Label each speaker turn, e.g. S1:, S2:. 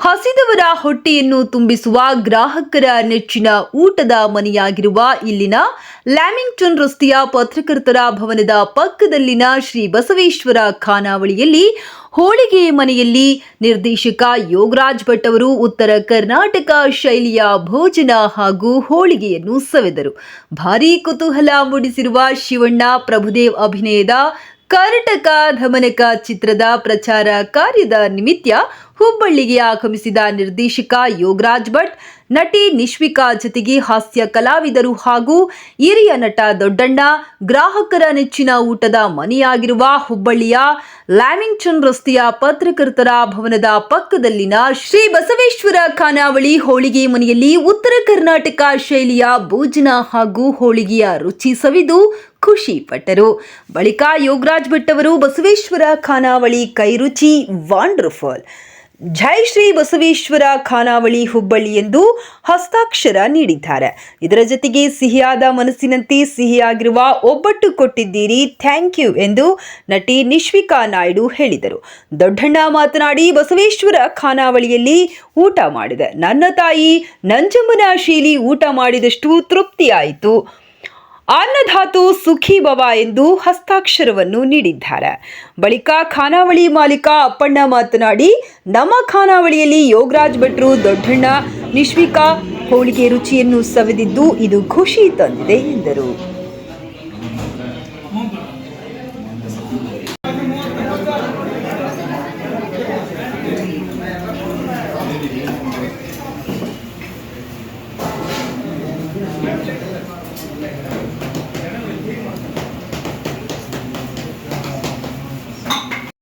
S1: ಹಸಿದವರ ಹೊಟ್ಟೆಯನ್ನು ತುಂಬಿಸುವ ಗ್ರಾಹಕರ ನೆಚ್ಚಿನ ಊಟದ ಮನೆಯಾಗಿರುವ ಇಲ್ಲಿನ ಲ್ಯಾಮಿಂಗ್ಟನ್ ರಸ್ತೆಯ ಪತ್ರಕರ್ತರ ಭವನದ ಪಕ್ಕದಲ್ಲಿನ ಶ್ರೀ ಬಸವೇಶ್ವರ ಖಾನಾವಳಿಯಲ್ಲಿ ಹೋಳಿಗೆ ಮನೆಯಲ್ಲಿ ನಿರ್ದೇಶಕ ಯೋಗರಾಜ್ ಭಟ್ ಅವರು ಉತ್ತರ ಕರ್ನಾಟಕ ಶೈಲಿಯ ಭೋಜನ ಹಾಗೂ ಹೋಳಿಗೆಯನ್ನು ಸವೆದರು. ಭಾರೀ ಕುತೂಹಲ ಮೂಡಿಸಿರುವ ಶಿವಣ್ಣ ಪ್ರಭುದೇವ್ ಅಭಿನಯದ ಕರ್ನಾಟಕ ಧಮನಕ ಚಿತ್ರದ ಪ್ರಚಾರ ಕಾರ್ಯದ ನಿಮಿತ್ತ ಹುಬ್ಬಳ್ಳಿಗೆ ಆಗಮಿಸಿದ ನಿರ್ದೇಶಕ ಯೋಗರಾಜ್ ಭಟ್, ನಟಿ ನಿಶ್ವಿಕಾ ಜೊತೆಗೆ ಹಾಸ್ಯ ಕಲಾವಿದರು ಹಾಗೂ ಹಿರಿಯ ನಟ ದೊಡ್ಡಣ್ಣ, ಗ್ರಾಹಕರ ನೆಚ್ಚಿನ ಊಟದ ಮನೆಯಾಗಿರುವ ಹುಬ್ಬಳ್ಳಿಯ ಲ್ಯಾಮಿಂಗ್ಟನ್ ರಸ್ತೆಯ ಪತ್ರಕರ್ತರ ಭವನದ ಪಕ್ಕದಲ್ಲಿನ ಶ್ರೀ ಬಸವೇಶ್ವರ ಖಾನಾವಳಿ ಹೋಳಿಗೆ ಮನೆಯಲ್ಲಿ ಉತ್ತರ ಕರ್ನಾಟಕ ಶೈಲಿಯ ಭೋಜನ ಹಾಗೂ ಹೋಳಿಗೆಯ ರುಚಿ ಸವಿದು ಖುಷಿ ಪಟ್ಟರು. ಬಳಿಕ ಯೋಗರಾಜ್ ಭಟ್ ಅವರು ಬಸವೇಶ್ವರ ಖಾನಾವಳಿ ಕೈರುಚಿ, ವಂಡರ್ಫುಲ್! ಜೈ ಶ್ರೀ ಬಸವೇಶ್ವರ ಖಾನಾವಳಿ ಹುಬ್ಬಳ್ಳಿ ಎಂದು ಹಸ್ತಾಕ್ಷರ ನೀಡಿದ್ದಾರೆ. ಇದರ ಜೊತೆಗೆ ಸಿಹಿಯಾದ ಮನಸ್ಸಿನಂತೆ ಸಿಹಿಯಾಗಿರುವ ಒಬ್ಬಟ್ಟು ಕೊಟ್ಟಿದ್ದೀರಿ, ಥ್ಯಾಂಕ್ ಯು ಎಂದು ನಟಿ ನಿಶ್ವಿಕಾ ನಾಯ್ಡು ಹೇಳಿದರು. ದೊಡ್ಡಣ್ಣ ಮಾತನಾಡಿ, ಬಸವೇಶ್ವರ ಖಾನಾವಳಿಯಲ್ಲಿ ಊಟ ಮಾಡಿದೆ. ನನ್ನ ತಾಯಿ ನಂಜಮ್ಮನ ಶೀಲಿ ಊಟ ಮಾಡಿದಷ್ಟು ತೃಪ್ತಿಯಾಯಿತು. ಅನ್ನಧಾತು ಸುಖಿ ಭವ ಎಂದು ಹಸ್ತಾಕ್ಷರವನ್ನು ನೀಡಿದ್ದಾರೆ. ಬಳಿಕ ಖಾನಾವಳಿ ಮಾಲೀಕ ಅಪ್ಪಣ್ಣ ಮಾತನಾಡಿ, ನಮ್ಮ ಖಾನಾವಳಿಯಲ್ಲಿ ಯೋಗರಾಜ್ ಭಟ್ರು, ದೊಡ್ಡಣ್ಣ, ನಿಶ್ವಿಕಾ ಹೋಳಿಗೆ ರುಚಿಯನ್ನು ಸವಿದಿದ್ದು ಇದು ಖುಷಿ ತಂದಿದೆ ಎಂದರು. Gracias.